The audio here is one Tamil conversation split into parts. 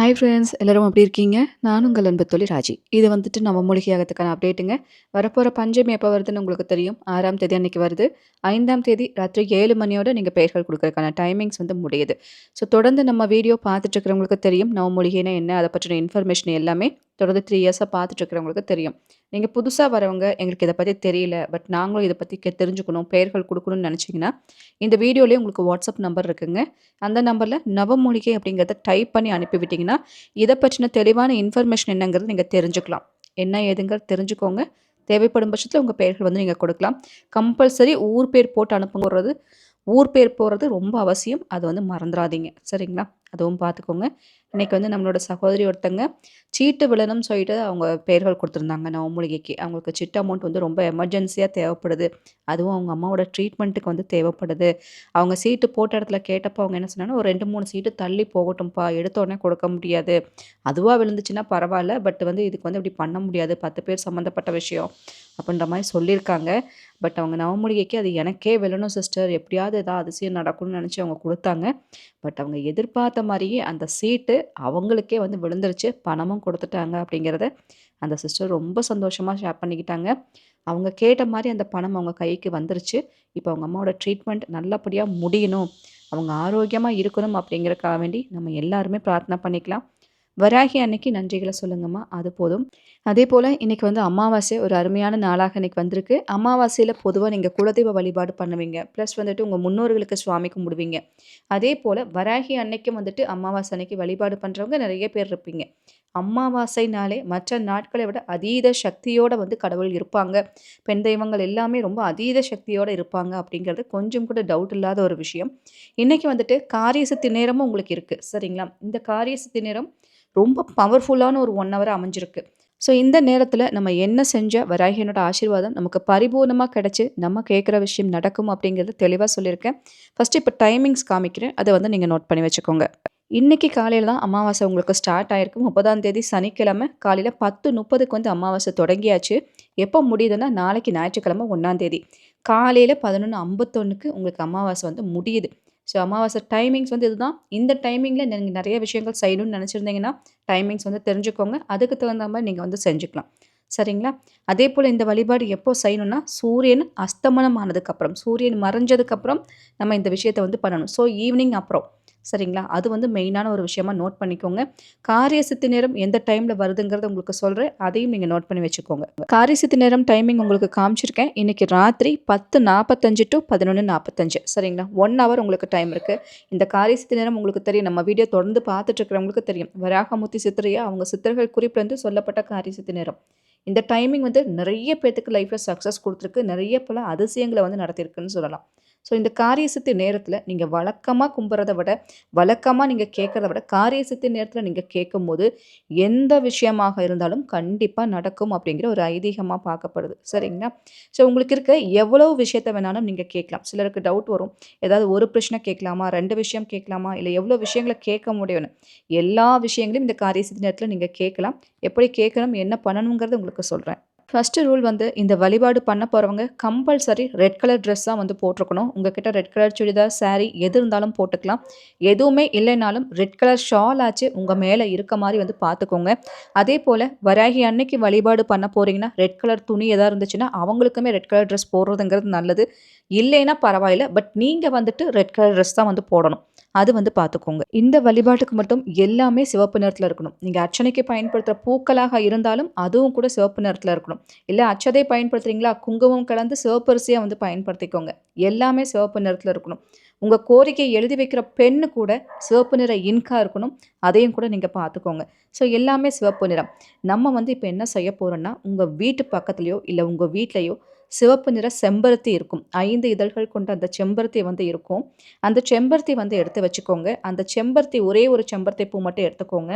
ஹாய் ஃப்ரெண்ட்ஸ் எல்லோரும் எப்படி இருக்கீங்க? நான் உங்கள் அன்பு தொழில் ராஜி. இது வந்துட்டு நம்ம மூலிகையாகத்துக்கான அப்டேட்டுங்க வரப்போகிற பஞ்சமி எப்போ வருதுன்னு உங்களுக்கு தெரியும். ஆறாம் தேதி அன்றைக்கி வருது. ஐந்தாம் தேதி ராத்திரி ஏழு மணியோட நீங்கள் பெயர்கள் கொடுக்குறதுக்கான டைமிங்ஸ் வந்து முடியுது. ஸோ தொடர்ந்து நம்ம வீடியோ பார்த்துட்டு இருக்கிறவங்களுக்கு தெரியும் நம்ம மூலிகைனா என்ன அதை பற்றின இன்ஃபர்மேஷன் எல்லாமே. தொடர்ந்து த்ரீ இயர்ஸாக பார்த்துட்டு இருக்கிறவங்களுக்கு தெரியும். நீங்கள் புதுசாக வரவங்க எங்களுக்கு இதை பற்றி தெரியல பட் நாங்களும் இதை பற்றி கே தெரிஞ்சுக்கணும் பெயர்கள் கொடுக்கணும்னு நினச்சிங்கன்னா இந்த வீடியோலேயே உங்களுக்கு வாட்ஸ்அப் நம்பர் இருக்குங்க. அந்த நம்பரில் நவமூலிகை அப்படிங்கிறத டைப் பண்ணி அனுப்பிவிட்டிங்கன்னா இதை பற்றின தெளிவான இன்ஃபர்மேஷன் என்னங்கிறது நீங்கள் தெரிஞ்சுக்கலாம். என்ன ஏதுங்கிறது தெரிஞ்சுக்கோங்க. தேவைப்படும் பட்சத்தில் உங்கள் பெயர்கள் வந்து நீங்கள் கொடுக்கலாம். கம்பல்சரி ஊர் பேர் போட்டு அனுப்புங்கிறது ஊர் பேர் போகிறது ரொம்ப அவசியம். அது வந்து மறந்துடாதீங்க. சரிங்களா? அதுவும் பார்த்துக்கோங்க இன்றைக்கி வந்து நம்மளோட சகோதரி ஒருத்தங்க சீட்டு விழணும்னு சொல்லிட்டு அவங்க பெயர்கள் கொடுத்துருந்தாங்க. நவமூலிகைக்கு அவங்களுக்கு சிட்டு அமௌண்ட் வந்து ரொம்ப எமர்ஜென்சியாக தேவைப்படுது. அதுவும் அவங்க அம்மாவோட ட்ரீட்மெண்ட்டுக்கு வந்து தேவைப்படுது. அவங்க சீட்டு போட்ட இடத்துல கேட்டப்போ அவங்க என்ன சொன்னாங்கன்னா ஒரு ரெண்டு மூணு சீட்டு தள்ளி போகட்டும்ப்பா. எடுத்தோடனே கொடுக்க முடியாது. அதுவாக விழுந்துச்சுன்னா பரவாயில்ல. பட் வந்து இதுக்கு வந்து இப்படி பண்ண முடியாது. பத்து பேர் சம்மந்தப்பட்ட விஷயம். அப்படின்ற மாதிரி சொல்லியிருக்காங்க. பட் அவங்க நவமூலிகைக்கு அது எனக்கே விழணும் சிஸ்டர். எப்படியாவது ஏதாவது அதிசயம் நடக்கும்னு நினச்சி அவங்க கொடுத்தாங்க. பட் அவங்க எதிர்பார்த்த மாதிரியே அந்த சீட்டு அவங்களுக்கே வந்து விழுந்துருச்சு. பணமும் கொடுத்துட்டாங்க அப்படிங்கிறத அந்த சிஸ்டர் ரொம்ப சந்தோஷமாக ஷேர் பண்ணிக்கிட்டாங்க. அவங்க கேட்ட மாதிரி அந்த பணம் அவங்க கைக்கு வந்துருச்சு. இப்போ அவங்க அம்மாவோட ட்ரீட்மெண்ட் நல்லபடியாக முடியணும். அவங்க ஆரோக்கியமாக இருக்கணும் அப்படிங்கிறக்காக வேண்டி நம்ம எல்லாருமே பிரார்த்தனை பண்ணிக்கலாம். வராகி அன்னைக்கு நன்றிகளை சொல்லுங்கம்மா. அது போதும். அதே போல் இன்றைக்கி வந்து அமாவாசை ஒரு அருமையான நாளாக இன்றைக்கி வந்திருக்கு. அமாவாசையில் பொதுவாக நீங்கள் குலதெய்வ வழிபாடு பண்ணுவீங்க. ப்ளஸ் வந்துட்டு உங்கள் முன்னோர்களுக்கு சுவாமி கும்பிடுவீங்க. அதே போல் வராகி அன்னைக்கும் வந்துட்டு அமாவாசை அன்னைக்கு வழிபாடு பண்ணுறவங்க நிறைய பேர் இருப்பீங்க. அமாவாசைனாலே மற்ற நாட்களை விட அதீத சக்தியோடு வந்து கடவுள் இருப்பாங்க. பெண் தெய்வங்கள் எல்லாமே ரொம்ப அதீத சக்தியோடு இருப்பாங்க அப்படிங்கிறது கொஞ்சம் கூட டவுட் இல்லாத ஒரு விஷயம். இன்றைக்கி வந்துட்டு காரியசக்தி நேரமும் உங்களுக்கு இருக்குது சரிங்களா? இந்த காரியசக்தி நேரம் ரொம்ப பவர்ஃபுல்லான ஒரு ஒன் ஹவர் அமைஞ்சிருக்கு. ஸோ இந்த நேரத்தில் நம்ம என்ன செஞ்ச வராகியனோட ஆசீர்வாதம் நமக்கு பரிபூர்ணமாக கிடச்சி நம்ம கேட்குற விஷயம் நடக்கும் அப்படிங்கிறது தெளிவாக சொல்லியிருக்கேன். ஃபஸ்ட்டு இப்போ டைமிங்ஸ் காமிக்கிறேன். அதை வந்து நீங்கள் நோட் பண்ணி வச்சுக்கோங்க. இன்றைக்கி காலையில் தான் அமாவாசை உங்களுக்கு ஸ்டார்ட் ஆகிருக்கு முப்பதாம் தேதி சனிக்கிழமை காலையில் பத்து முப்பதுக்கு வந்து அமாவாசை தொடங்கியாச்சு. எப்போ முடியுதுன்னா நாளைக்கு ஞாயிற்றுக்கிழமை ஒன்றாம் தேதி. காலையில் பதினொன்று ஐம்பத்தொன்றுக்கு உங்களுக்கு அமாவாசை வந்து முடியுது. ஸோ அமாவாசை டைமிங்ஸ் வந்து இதுதான். இந்த டைமிங்கில் நீங்கள் நிறைய விஷயங்கள் செய்யணும்னு நினச்சிருந்தீங்கன்னா டைமிங்ஸ் வந்து தெரிஞ்சுக்கோங்க. அதுக்கு தகுந்த மாதிரி நீங்கள் வந்து செஞ்சுக்கலாம். சரிங்களா? அதே போல் இந்த வழிபாடு எப்போ செய்யணும்னா சூரியன் அஸ்தமனம் ஆனதுக்கப்புறம் சூரியன் மறைஞ்சதுக்கப்புறம் நம்ம இந்த விஷயத்தை வந்து பண்ணணும். ஸோ ஈவினிங் அப்புறம். சரிங்களா? அது வந்து மெயினான ஒரு விஷயமா நோட் பண்ணிக்கோங்க. காரிய சித்தி நேரம் எந்த டைமில் வருதுங்கிறத உங்களுக்கு சொல்கிறேன் அதையும் நீங்கள் நோட் பண்ணி வச்சுக்கோங்க. காரிய சித்தி நேரம் டைமிங் உங்களுக்கு காமிச்சிருக்கேன். இன்றைக்கி ராத்திரி பத்து நாற்பத்தஞ்சு டு பதினொன்று நாற்பத்தஞ்சு சரிங்களா? ஒன் ஹவர் உங்களுக்கு டைம் இருக்குது இந்த காரிய சித்தி நேரம் உங்களுக்கு தெரியும். நம்ம வீடியோ தொடர்ந்து பார்த்துட்டு இருக்கிறவங்களுக்கு தெரியும். வராகமூர்த்தி சித்திரையா அவங்க சித்தர்கள் குறிப்பிலிருந்து சொல்லப்பட்ட காரிய சித்தி நேரம். இந்த டைமிங் வந்து நிறைய பேர்த்துக்கு லைஃப்பில் சக்ஸஸ் கொடுத்துருக்கு. நிறைய பல அதிசயங்களை வந்து நடத்தியிருக்குன்னு சொல்லலாம். ஸோ இந்த காரியசத்தி நேரத்தில் நீங்கள் வழக்கமாக கும்புறதை விட வழக்கமாக நீங்கள் கேட்குறத விட காரியசத்தி நேரத்தில் நீங்கள் கேட்கும் போது எந்த விஷயமாக இருந்தாலும் கண்டிப்பாக நடக்கும் அப்படிங்கிற ஒரு ஐதீகமாக பார்க்கப்படுது. சரிங்களா? ஸோ உங்களுக்கு இருக்க எவ்வளோ விஷயத்த வேணாலும் நீங்கள் கேட்கலாம் சிலருக்கு டவுட் வரும். ஏதாவது ஒரு பிரச்சனை கேட்கலாமா ரெண்டு விஷயம் கேட்கலாமா இல்லை எவ்வளோ விஷயங்களை கேட்க முடியும்னு. எல்லா விஷயங்களையும் இந்த காரியசித்தி நேரத்தில் நீங்கள் கேட்கலாம் எப்படி கேட்கணும் என்ன பண்ணணுங்கிறது உங்களுக்கு சொல்கிறேன் ஃபஸ்ட்டு ரூல் வந்து இந்த வழிபாடு பண்ண போகிறவங்க கம்பல்சரி ரெட் கலர் ட்ரெஸ் தான் வந்து போட்டிருக்கணும். உங்ககிட்ட ரெட் கலர் சுடிதார் சாரீ எது இருந்தாலும் போட்டுக்கலாம். எதுவுமே இல்லைனாலும் ரெட் கலர் ஷால் ஆச்சு உங்கள் மேலே இருக்க மாதிரி வந்து பார்த்துக்கோங்க அதே போல் வராகி அன்னைக்கு வழிபாடு பண்ண போகிறீங்கன்னா ரெட் கலர் துணி எதாவது இருந்துச்சுன்னா அவங்களுக்குமே ரெட் கலர் ட்ரெஸ் போடுறதுங்கிறது நல்லது. இல்லைன்னா பரவாயில்ல பட் நீங்கள் வந்துட்டு ரெட் கலர் ட்ரெஸ் தான் வந்து போடணும். அது வந்து பார்த்துக்கோங்க இந்த வழிபாட்டுக்கு மட்டும் எல்லாமே சிவப்பு நிறத்தில் இருக்கணும். நீங்கள் அர்ச்சனைக்கு பயன்படுத்துகிற பூக்களாக இருந்தாலும் அதுவும் கூட சிவப்பு நிறத்தில் இருக்கணும். இல்லை அச்சதை பயன்படுத்துகிறீங்களா குங்குமம் கலந்து சிவப்பரிசியாக வந்து பயன்படுத்திக்கோங்க. எல்லாமே சிவப்பு நிறத்தில் இருக்கணும். உங்கள் கோரிக்கையை எழுதி வைக்கிற பெண்ணு கூட சிவப்பு நிற இன்காக இருக்கணும். அதையும் கூட நீங்கள் பார்த்துக்கோங்க ஸோ எல்லாமே சிவப்பு நிறம். நம்ம வந்து இப்போ என்ன செய்ய போகிறோன்னா உங்கள் வீட்டு பக்கத்துலேயோ இல்லை உங்கள் வீட்லேயோ சிவப்பு நிற செம்பருத்தி இருக்கும். ஐந்து இதழ்கள் கொண்ட அந்த செம்பருத்தி வந்து இருக்கும். அந்த செம்பருத்தி வந்து எடுத்து வச்சுக்கோங்க. அந்த செம்பருத்தி ஒரே ஒரு செம்பருத்தி பூ மட்டும் எடுத்துக்கோங்க.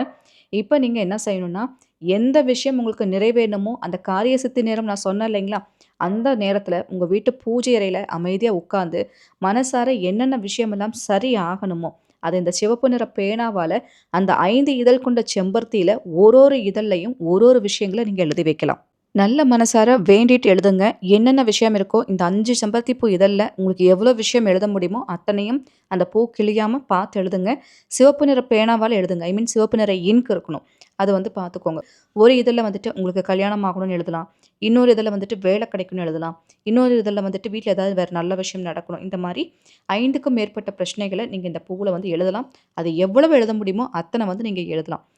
இப்போ நீங்கள் என்ன செய்யணும்னா எந்த விஷயம் உங்களுக்கு நிறைவேணுமோ அந்த காரிய சித்தி நேரம் நான் சொன்னேன் இல்லைங்களா? அந்த நேரத்தில் உங்கள் வீட்டு பூஜை அறையில் அமைதியாக உட்காந்து மனசார என்னென்ன விஷயமெல்லாம் சரி ஆகணுமோ அது இந்த சிவப்பு நிற பேனாவால் அந்த ஐந்து இதழ் கொண்ட செம்பருத்தியில் ஒரு ஒரு இதழ்லையும் ஒரு ஒரு விஷயங்களை நீங்கள் எழுதி வைக்கலாம். நல்ல மனசார வேண்டிட்டு எழுதுங்க. என்னென்ன விஷயம் இருக்கோ, இந்த அஞ்சு செம்பருத்தி பூ இதழில் உங்களுக்கு எவ்வளோ விஷயம் எழுத முடியுமோ, அத்தனையும் அந்த பூ கிழியாமல் பார்த்து எழுதுங்க. சிவப்பு நிற பேனாவால் எழுதுங்க. ஐ மீன் சிவப்பு நிற இன்க் இருக்கணும். அது வந்து பார்த்துக்கோங்க. ஒரு இதில் வந்துட்டு உங்களுக்கு கல்யாணம் ஆகணும்னு எழுதலாம். இன்னொரு இதில் வந்துட்டு வேலை கிடைக்கணும்னு எழுதலாம். இன்னொரு இதில் வந்துட்டு வீட்டில் ஏதாவது வேறு நல்ல விஷயம் நடக்கணும். இந்த மாதிரி ஐந்துக்கும் மேற்பட்ட பிரச்சனைகளை நீங்கள் இந்த பூவில் வந்து எழுதலாம். அது எவ்வளவு எழுத முடியுமோ, அத்தனை வந்து நீங்கள் எழுதலாம்.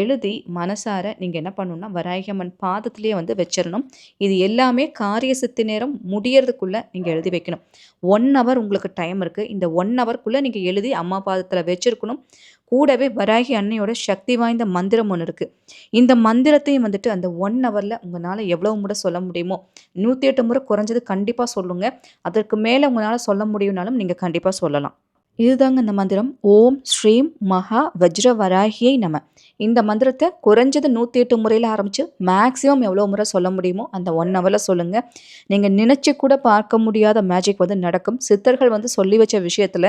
எழுதி மனசார நீங்கள் என்ன பண்ணணும்னா, வராகி அம்மன் பாதத்திலேயே வந்து வச்சிடணும் இது எல்லாமே காரிய சித்தி நேரம் முடியறதுக்குள்ளே நீங்கள் எழுதி வைக்கணும். ஒன் ஹவர் உங்களுக்கு டைம் இருக்குது இந்த ஒன் ஹவர்க்குள்ளே நீங்கள் எழுதி அம்மா பாதத்தில் வச்சிருக்கணும். கூடவே வராகி அன்னையோட சக்தி வாய்ந்த மந்திரம் ஒன்று இருக்குது இந்த மந்திரத்தையும் வந்துட்டு அந்த ஒன் ஹவரில் உங்களால் எவ்வளவு முறை சொல்ல முடியுமோ, 108 முறை குறைஞ்சது கண்டிப்பாக சொல்லுங்கள் அதற்கு மேலே உங்களால் சொல்ல முடியும்னாலும் நீங்கள் கண்டிப்பாக சொல்லலாம். இதுதாங்க இந்த மந்திரம். ஓம் ஸ்ரீம் மகா வஜ்ர வராகியை நம. இந்த மந்திரத்தை குறைஞ்சது நூற்றி எட்டு முறையில் ஆரம்பித்து மேக்ஸிமம் எவ்வளோ முறை சொல்ல முடியுமோ, அந்த ஒன் ஹவரில் சொல்லுங்கள் நீங்கள் நினச்சி கூட பார்க்க முடியாத மேஜிக் வந்து நடக்கும். சித்தர்கள் வந்து சொல்லி வச்ச விஷயத்தில்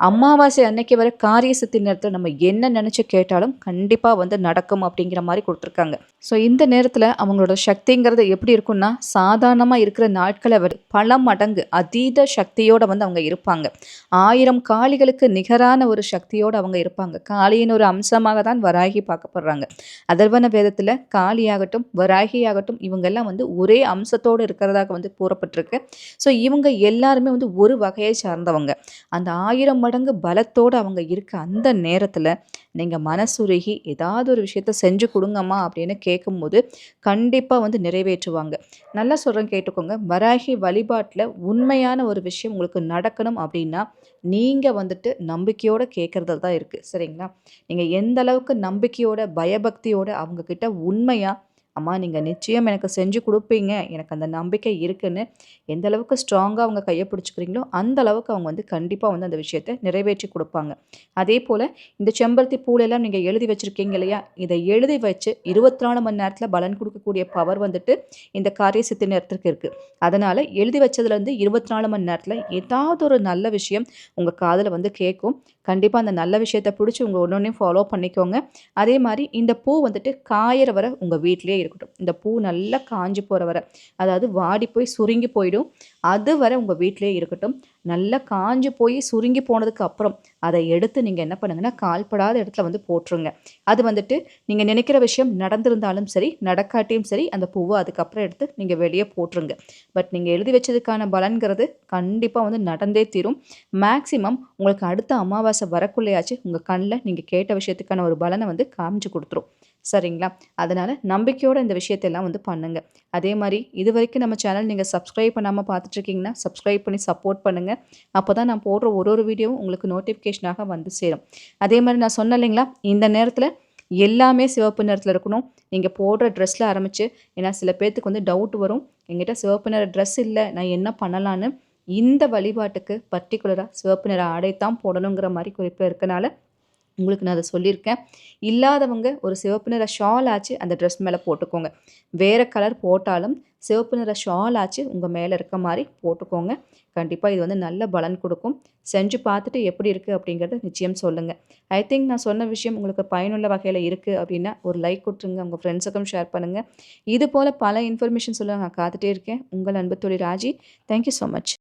அமாவாசை அன்னைக்கு வர காரிய சித்தி நேரத்தில் நம்ம என்ன நினச்சி கேட்டாலும் கண்டிப்பாக வந்து நடக்கும் அப்படிங்கிற மாதிரி கொடுத்துருக்காங்க ஸோ இந்த நேரத்தில் அவங்களோட சக்திங்கிறது எப்படி இருக்கும்னா, சாதாரணமாக இருக்கிற நாட்களை விட பல மடங்கு அதீத சக்தியோடு வந்து அவங்க இருப்பாங்க. 1000 காளிகளுக்கு நிகரான ஒரு சக்தியோடு அவங்க இருப்பாங்க. காளியின் ஒரு அம்சமாக தான் வராகி பார்க்கப்படுறாங்க. அதர்வன வேதத்தில் காளியாகட்டும், வராகியாகட்டும் இவங்கெல்லாம் வந்து ஒரே அம்சத்தோடு இருக்கிறதாக வந்து கூறப்பட்டிருக்கு. ஸோ இவங்க எல்லாருமே வந்து ஒரு வகையை சார்ந்தவங்க. அந்த ஆயிரம் மடங்கு பலத்தோடு அவங்க இருக்க அந்த நேரத்தில் நீங்கள் மனசுருகி ஏதாவது ஒரு விஷயத்த செஞ்சு கொடுங்கம்மா அப்படின்னு கேட்கும்போது, கண்டிப்பாக வந்து நிறைவேற்றுவாங்க. நல்லா சொல்கிறேன் கேட்டுக்கோங்க. வராகி வழிபாட்டில் உண்மையான ஒரு விஷயம் உங்களுக்கு நடக்கணும் அப்படின்னா, நீங்கள் வந்துட்டு நம்பிக்கையோடு கேட்குறதுல தான் இருக்குது சரிங்களா? நீங்கள் எந்த அளவுக்கு நம்பிக்கையோட, பயபக்தியோட அவங்கக்கிட்ட உண்மையாக அம்மா நீங்கள் நிச்சயம் எனக்கு செஞ்சு கொடுப்பீங்க எனக்கு அந்த நம்பிக்கை இருக்குன்னு, எந்த அளவுக்கு ஸ்ட்ராங்காக அவங்க கையை பிடிச்சிக்கிறீங்களோ அந்த அளவுக்கு அவங்க வந்து கண்டிப்பாக வந்து அந்த விஷயத்த நிறைவேற்றி கொடுப்பாங்க அதே போல் இந்த செம்பருத்தி பூலெல்லாம் நீங்கள் எழுதி வச்சுருக்கீங்க இல்லையா? இதை எழுதி வச்சு 24 மணி நேரத்தில் பலன் கொடுக்கக்கூடிய பவர் வந்துட்டு இந்த காரிய சித்தி நேரத்திற்கு இருக்குது அதனால் எழுதி வச்சதுலேருந்து 24 மணி நேரத்தில் ஏதாவது ஒரு நல்ல விஷயம் உங்கள் காதில் வந்து கேட்கும். கண்டிப்பாக அந்த நல்ல விஷயத்த உங்கள் ஒன்று ஒன்றையும் ஃபாலோ பண்ணிக்கோங்க. அதே மாதிரி இந்த பூ வந்துட்டு காயற வர உங்கள் வீட்லயே இருக்கட்டும். இந்த பூ நல்லா காஞ்சி போகிற வர, அதாவது வாடி போய் சுருங்கி போயிடும். அது வரை உங்கள் வீட்லயே இருக்கட்டும். நல்லா காஞ்சு போய் சுருங்கி போனதுக்கு அப்புறம், அதை எடுத்து நீங்கள் என்ன பண்ணுங்கன்னா, கால்படாத இடத்துல வந்து போட்டுருங்க. அது வந்துட்டு நீங்கள் நினைக்கிற விஷயம் நடந்திருந்தாலும் சரி, நடக்காட்டியும் சரி, அந்த பூவை அதுக்கப்புறம் எடுத்து நீங்கள் வெளியே போட்டுருங்க. பட் நீங்கள் எழுதி வச்சதுக்கான பலன்கிறது கண்டிப்பாக வந்து நடந்தே தீரும். மேக்சிமம் உங்களுக்கு அடுத்த அமாவாசை வரக்குள்ளேயாச்சு உங்கள் கண்ணில் நீங்கள் கேட்ட விஷயத்துக்கான ஒரு பலனை வந்து காமிச்சு கொடுத்துரும் சரிங்களா? அதனால் நம்பிக்கையோட இந்த விஷயத்தெல்லாம் வந்து பண்ணுங்க. அதே மாதிரி இது வரைக்கும் நம்ம சேனல் நீங்கள் சப்ஸ்கிரைப் பண்ணாமல் பார்த்துட்ருக்கீங்கன்னா சப்ஸ்கிரைப் பண்ணி சப்போர்ட் பண்ணுங்க. அப்பதான் நான் போடுற ஒரு ஒரு வீடியோவும் உங்களுக்கு நோட்டிஃபிகேஷனாக வந்து சேரும். அதே மாதிரி நான் சொன்னேன் இல்லைங்களா? இந்த நேரத்தில் எல்லாமே சிவப்பு நிறத்தில் இருக்கணும். நீங்கள் போடுற ட்ரெஸ்ஸில் ஆரம்பித்து ஏன்னா சில பேர்த்துக்கு வந்து டவுட் வரும். என்கிட்ட சிவப்பு நிற ட்ரெஸ் இல்லை நான் என்ன பண்ணலான்னு? இந்த வழிபாட்டுக்கு பர்டிகுலராக சிவப்பு நிற ஆடை தான் போடணுங்கிற மாதிரி குறிப்பு இருக்கனால, உங்களுக்கு நான் அதை சொல்லியிருக்கேன். இல்லாதவங்க ஒரு சிவப்பு நிற ஷால் ஆச்சு அந்த ட்ரெஸ் மேலே போட்டுக்கோங்க. வேறு கலர் போட்டாலும் சிவப்பு நிற ஷால் ஆச்சு உங்கள் மேலே இருக்க மாதிரி போட்டுக்கோங்க. கண்டிப்பாக இது வந்து நல்ல பலன் கொடுக்கும் செஞ்சு பார்த்துட்டு எப்படி இருக்குது அப்படிங்கிறத நிச்சயம் சொல்லுங்கள் ஐ திங்க் நான் சொன்ன விஷயம் உங்களுக்கு பயனுள்ள வகையில் இருக்குது அப்படின்னா, ஒரு லைக் கொடுத்துருங்க உங்கள் ஃப்ரெண்ட்ஸுக்கும் ஷேர் பண்ணுங்கள் இது போல் பல இன்ஃபர்மேஷன் சொல்ல நான் காத்துட்டே இருக்கேன். உங்கள் அன்பு தொழில் Raji. Thank you so much.